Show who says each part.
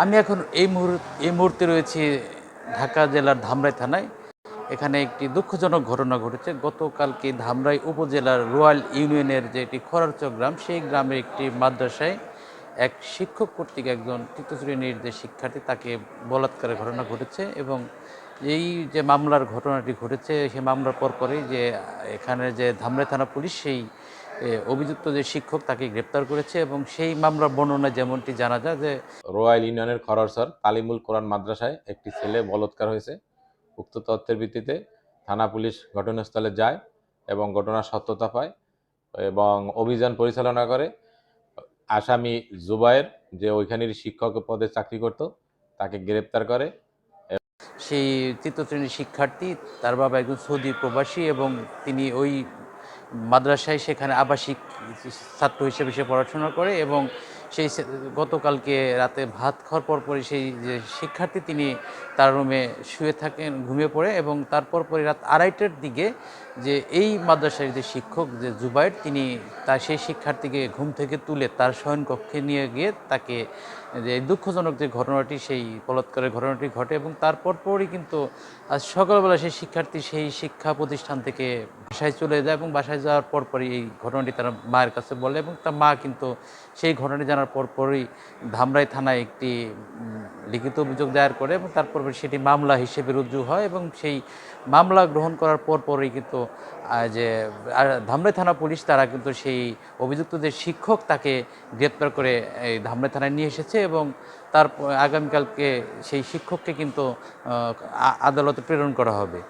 Speaker 1: আমি এখন এই মুহূর্তে এই মুহূর্তে রয়েছি ঢাকা জেলার ধামরাই থানায়। এখানে একটি দুঃখজনক ঘটনা ঘটেছে। গতকালকে ধামরাই উপজেলার রয়্যাল ইউনিয়নের যে একটি খরারচক গ্রাম, সেই গ্রামের একটি মাদ্রাসায় এক শিক্ষক কর্তৃক একজন তৃতীয় শ্রেণির যে শিক্ষার্থী, তাকে বলাৎকারের ঘটনা ঘটেছে এবং এই যে মামলার ঘটনাটি ঘটেছে সেই মামলার পরপরই যে এখানে যে ধামরাই থানা পুলিশ, সেই অভিযুক্ত যে শিক্ষক তাকে গ্রেপ্তার করেছে এবং সেই মামলার বর্ণনা যেমনটি জানা যায় যে
Speaker 2: রয়্যাল ইউনিয়নের খররসর তালিমুল কোরআন মাদ্রাসায় একটি ছেলে বলৎকার হয়েছে। উক্ত তথ্যের ভিত্তিতে থানা পুলিশ ঘটনাস্থলে যায় এবং ঘটনার সত্যতা পায় এবং অভিযান পরিচালনা করে। আসামি জুবায়ের যে ওইখানের শিক্ষক পদে চাকরি করত তাকে গ্রেপ্তার করে।
Speaker 1: সেই তৃতীয় শ্রেণির শিক্ষার্থী তার বাবা একজন সৌদি প্রবাসী এবং তিনি ওই মাদ্রাসায় সেখানে আবাসিক ছাত্র হিসেবে সে পড়াশোনা করে এবং সেই গতকালকে রাতে ভাত খাওয়ার পরপরই সেই যে শিক্ষার্থী তিনি তার রুমে শুয়ে থাকেন, ঘুমিয়ে পড়ে এবং তারপর পরে রাত আড়াইটার দিকে যে এই মাদ্রাসার যে শিক্ষক, যে জুবাইর, তিনি তার সেই শিক্ষার্থীকে ঘুম থেকে তুলে তার শয়নকক্ষে নিয়ে গিয়ে তাকে যে দুঃখজনক যে ঘটনাটি, সেই বলাৎকারের ঘটনাটি ঘটে এবং তারপর পরই কিন্তু আজ সকালবেলা সেই শিক্ষার্থী সেই শিক্ষা প্রতিষ্ঠান থেকে বাসায় চলে যায় এবং বাসায় যাওয়ার পরপরই এই ঘটনাটি তার মায়ের কাছে বলে এবং তার মা কিন্তু সেই ঘটনাটি জানার পরপরই ধামরাই থানায় একটি লিখিত অভিযোগ দায়ের করে এবং তারপর সেটি মামলা হিসেবে রুজু হয় এবং সেই মামলা গ্রহণ করার পর পরপরই কিন্তু যে ধামরাই থানা পুলিশ তারা কিন্তু সেই অভিযুক্ত যে শিক্ষক তাকে গ্রেপ্তার করে এই ধামরাই থানায় নিয়ে এসেছে এবং তার আগামীকালকে সেই শিক্ষককে কিন্তু আদালতে প্রেরণ করা হবে।